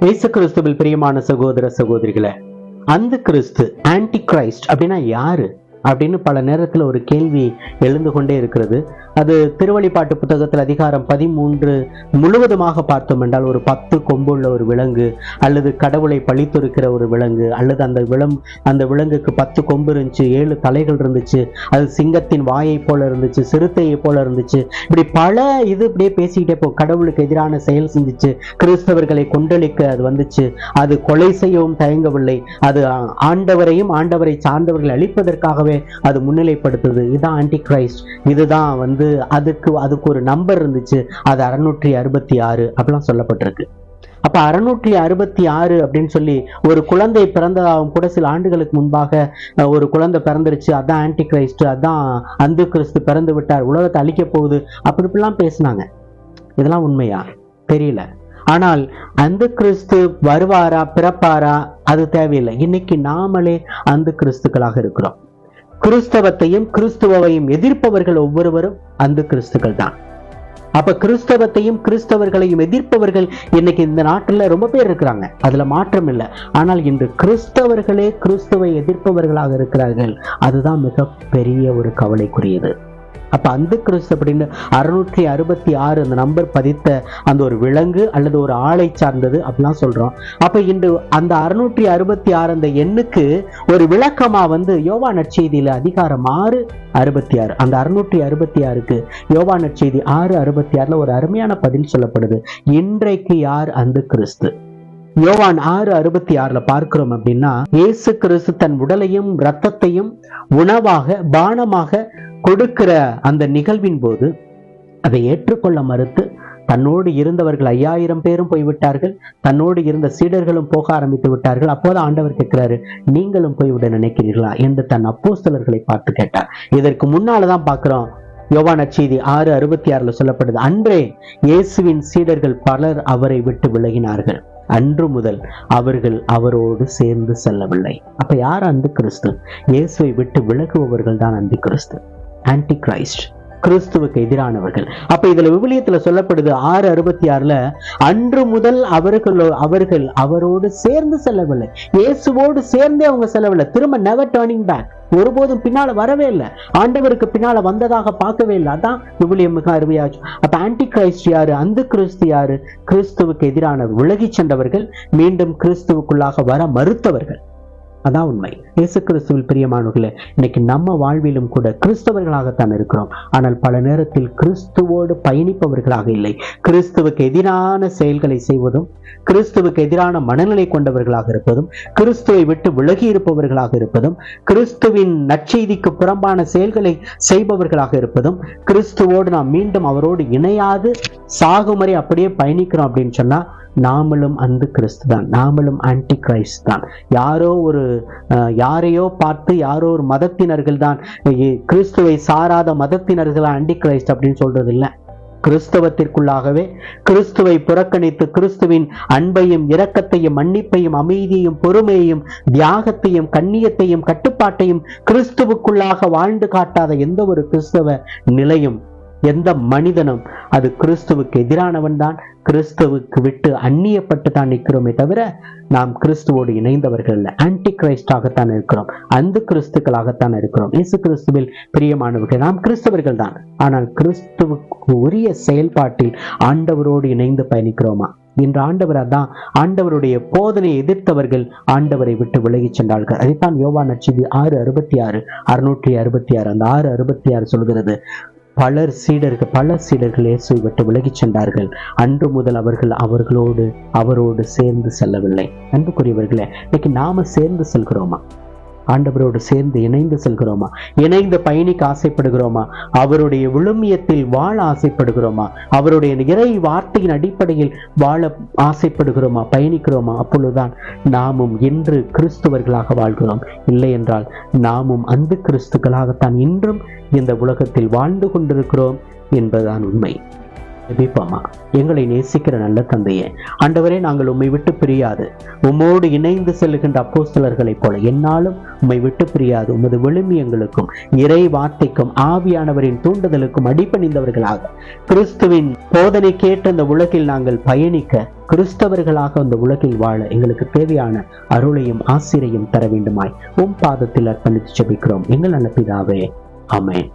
இயேசு கிறிஸ்துவில் பிரியமான சகோதர சகோதரிகளை அந்த கிறிஸ்து ஆன்டி கிரைஸ்ட் அப்படின்னா யாரு? அப்படின்னு பல நேரத்தில் ஒரு கேள்வி எழுந்து கொண்டே இருக்கிறது. அது திருவழிப்பாட்டு புத்தகத்தில் அதிகாரம் பதிமூன்று முழுவதுமாக பார்த்தோம் என்றால் ஒரு பத்து கொம்புள்ள ஒரு விலங்கு அல்லது கடவுளை பழித்துருக்கிற ஒரு விலங்கு அல்லது அந்த விலம் அந்த விலங்குக்கு பத்து கொம்பு இருந்துச்சு ஏழு தலைகள் இருந்துச்சு அது சிங்கத்தின் வாயை போல இருந்துச்சு சிறுத்தையை போல இருந்துச்சு. இப்படி பல இது இப்படியே பேசிக்கிட்டே போ கடவுளுக்கு எதிரான செயல் செஞ்சிச்சு கிறிஸ்தவர்களை கொண்டளிக்க அது வந்துச்சு. அது கொலை செய்யவும் தயங்கவில்லை. அது ஆண்டவரையும் ஆண்டவரை சார்ந்தவர்களை அழிப்பதற்காகவே அது முன்னிலைப்படுத்துது. இதுதான் ஆன்டி கிரைஸ்ட் இதுதான் வந்து அதுக்கு அதுக்கு ஒரு நம்பர் இருந்துச்சு. அது அறுநூற்றி அறுபத்தி ஆறு அப்படிலாம் சொல்லப்பட்டிருக்கு. அப்ப அறுநூற்றி அறுபத்தி ஆறு அப்படின்னு சொல்லி ஒரு குழந்தை பிறந்ததாகவும் கூட சில ஆண்டுகளுக்கு முன்பாக ஒரு குழந்தை பிறந்துருச்சு. அதான் ஆன்டி கிரைஸ்ட் அதான் அந்து கிறிஸ்து பிறந்து விட்டார். உலகத்தை அழிக்க போகுது. அப்படி இப்படிலாம் பேசினாங்க. இதெல்லாம் உண்மையா? தெரியல. ஆனால் அந்த கிறிஸ்து வருவாரா பிறப்பாரா? அது தேவையில்லை. இன்னைக்கு நாமளே அந்த கிறிஸ்துக்களாக இருக்கிறோம். கிறிஸ்தவத்தையும் கிறிஸ்துவையும் எதிர்ப்பவர்கள் ஒவ்வொருவரும் அந்த கிறிஸ்துக்கள் தான் அப்ப கிறிஸ்தவத்தையும் கிறிஸ்தவர்களையும் எதிர்ப்பவர்கள் இன்னைக்கு இந்த நாட்டில் ரொம்ப பேர் இருக்கிறாங்க. அதுல மாற்றம் இல்லை. ஆனால் இன்று கிறிஸ்தவர்களே கிறிஸ்துவை எதிர்ப்பவர்களாக இருக்கிறார்கள். அதுதான் மிக பெரிய ஒரு கவலைக்குரியது. அப்போ அந்த கிறிஸ்து அப்படின்னு அறுநூற்றி அறுபத்தி ஆறு அந்த நம்பர் பதித்த அந்த ஒரு விலங்கு அல்லது ஒரு ஆளை சார்ந்தது அப்படிலாம் சொல்கிறோம் அப்போ இன்று அந்த அறுநூற்றி அறுபத்தி ஆறு அந்த எண்ணுக்கு ஒரு விளக்கமா வந்து யோவா நற்செய்தியில் அதிகாரம் ஆறு அறுபத்தி ஆறு. அந்த அறுநூற்றி அறுபத்தி ஆறுக்கு யோவா நற்செய்தி ஆறு அறுபத்தி ஆறில் ஒரு அருமையான பதில் சொல்லப்படுது. இன்றைக்கு யார் அந்த கிறிஸ்து? யோவான் ஆறு அறுபத்தி ஆறுல பார்க்கிறோம் அப்படின்னா இயேசு கிறிஸ்து தன் உடலையும் இரத்தத்தையும் உணவாக பானமாக கொடுக்கிற அந்த நிகழ்வின் போது அதை ஏற்றுக்கொள்ள மறுத்து தன்னோடு இருந்தவர்கள் ஐயாயிரம் பேரும் போய்விட்டார்கள் தன்னோடு இருந்த சீடர்களும் போக ஆரம்பித்து விட்டார்கள். அப்போது ஆண்டவர் கேட்கிறாரு நீங்களும் போய்விட நினைக்கிறீர்களா? என்று தன் அப்போஸ்தலர்களை பார்த்து கேட்டார். இதற்கு முன்னால தான் பார்க்கிறோம் யோவான செய்தி ஆறு அறுபத்தி ஆறுல சொல்லப்படுது அன்றே இயேசுவின் சீடர்கள் பலர் அவரை விட்டு விலகினார்கள். அன்று முதல் அவர்கள் அவரோடு சேர்ந்து செல்லவில்லை. அப்ப யார் அந்த கிறிஸ்து இயேசுவை விட்டு விலகுபவர்கள் தான் அந்த கிறிஸ்து ஆன்டி கிரைஸ்ட் கிறிஸ்துவுக்கு எதிரானவர்கள். அப்ப இதுல விவிலியத்துல சொல்லப்படுது ஆறு அறுபத்தி ஆறுல அன்று முதல் அவர்களோ அவர்கள் அவரோடு சேர்ந்து செல்லவில்லை. இயேசுவோடு சேர்ந்தே அவங்க செல்லவில்லை. திரும்ப நெவர் டேர்னிங் பேக் ஒருபோதும் பின்னால வரவே இல்லை. ஆண்டவருக்கு பின்னால வந்ததாக பார்க்கவே இல்லை. அதான் விவிலியம் மிக அருமையாச்சு. அப்ப ஆன்டி கிரைஸ்ட் யாரு? அந்த கிறிஸ்து யாரு? கிறிஸ்துவுக்கு எதிரான விலகி சென்றவர்கள் மீண்டும் கிறிஸ்துவுக்குள்ளாக வர மறுத்தவர்கள். அதான் உண்மை. இயேசு கிறிஸ்துவில் பிரியமானவர்களே இன்னைக்கு நம்ம வாழ்விலும் கூட கிறிஸ்தவர்களாகத்தான் இருக்கிறோம். ஆனால் பல நேரத்தில் கிறிஸ்துவோடு பயணிப்பவர்களாக இல்லை. கிறிஸ்துவுக்கு எதிரான செயல்களை செய்வதும் கிறிஸ்துவுக்கு எதிரான மனநிலை கொண்டவர்களாக இருப்பதும் கிறிஸ்துவை விட்டு விலகி இருப்பவர்களாக இருப்பதும் கிறிஸ்துவின் நற்செய்திக்கு புறம்பான செயல்களை செய்பவர்களாக இருப்பதும் கிறிஸ்துவோடு நாம் மீண்டும் அவரோடு இணையாது சாகுமறை அப்படியே பயணிக்கிறோம் அப்படின்னு சொன்னா நாமளும் அந்த கிறிஸ்து தான் நாமளும் ஆன்டி கிரைஸ்ட் தான். யாரோ ஒரு அஹ், யாரையோ பார்த்து யாரோ ஒரு மதத்தினர்கள் தான் கிறிஸ்துவை சாராத மதத்தினர்கள் அண்டி கிரைஸ்ட் அப்படின்னு சொல்றது இல்லை கிறிஸ்தவத்திற்குள்ளாகவே கிறிஸ்துவை புறக்கணித்து கிறிஸ்துவின் அன்பையும் இரக்கத்தையும் மன்னிப்பையும் அமைதியையும் பொறுமையையும் தியாகத்தையும் கண்ணியத்தையும் கட்டுப்பாட்டையும் கிறிஸ்துவுக்குள்ளாக வாழ்ந்து காட்டாத எந்த ஒரு கிறிஸ்தவ நிலையும் எந்த மனிதனும் அது கிறிஸ்துவுக்கு எதிரானவன் தான். கிறிஸ்துவுக்கு விட்டு அந்நியப்பட்டு தான் நிற்கிறோமே தவிர நாம் கிறிஸ்துவோடு இணைந்தவர்கள் இல்லை ஆன்டி கிரைஸ்டாகத்தான் இருக்கிறோம். அந்த கிறிஸ்துக்களாகத்தான் இருக்கிறோம். இயேசு கிறிஸ்துவில் பிரியமானவர்கள் நாம் கிறிஸ்தவர்கள் தான். ஆனால் கிறிஸ்துவுக்கு உரிய செயல்பாட்டில் ஆண்டவரோடு இணைந்து பயணிக்கிறோமா? இன்று ஆண்டவர் அதான். ஆண்டவருடைய போதனையை எதிர்த்தவர்கள் ஆண்டவரை விட்டு விலகிச் சென்றார்கள். அதைத்தான் யோவா நட்சதி ஆறு அறுபத்தி ஆறு அறுநூற்றி அறுபத்தி ஆறு அந்த ஆறு அறுபத்தி ஆறு சொல்கிறது. பலர் சீடர்கள் பல சீடர்கள் இயேசுவை விட்டு விலகிச் சென்றார்கள். அன்று முதல் அவர்கள் அவர்களோடு அவரோடு சேர்ந்து செல்லவில்லை. அன்புக்குரியவர்களே இன்னைக்கு நாம சேர்ந்து செல்கிறோமா? ஆண்டவரோடு சேர்ந்து இணைந்து செல்கிறோமா? இணைந்து பயணிக்க ஆசைப்படுகிறோமா? அவருடைய விழுமியத்தில் வாழ ஆசைப்படுகிறோமா? அவருடைய இறை வார்த்தையின் அடிப்படையில் வாழ ஆசைப்படுகிறோமா? பயணிக்கிறோமா? அப்பொழுதுதான் நாமும் இன்று கிறிஸ்துவர்களாக வாழ்கிறோம். இல்லை என்றால் நாமும் அந்த கிறிஸ்துக்களாகத்தான் இன்றும் இந்த உலகத்தில் வாழ்ந்து கொண்டிருக்கிறோம் என்பதுதான் உண்மை. ஜெபிப்போமா எங்களை நேசிக்கிற நல்ல தந்தையே ஆண்டவரே நாங்கள் உம்மை விட்டு பிரியாது. உம்மோடு இணைந்து செல்லுகின்ற அப்போஸ்தலர்களைப் போல என்னாலும் உம்மை விட்டு பிரியாது. உமது விழுமியங்களுக்கும் இறை வார்த்தைக்கும் ஆவியானவரின் தூண்டுதலுக்கும் அடிப்பணிந்தவர்களாக கிறிஸ்துவின் போதனை கேட்ட அந்த உலகில் நாங்கள் பயணிக்க கிறிஸ்தவர்களாக அந்த உலகில் வாழ எங்களுக்கு தேவையான அருளையும் ஆசிரையும் தர வேண்டுமாய் உம் பாதத்தில் அர்ப்பணித்து ஜெபிக்கிறோம் எங்கள் நல்ல பிதாவே ஆமென்.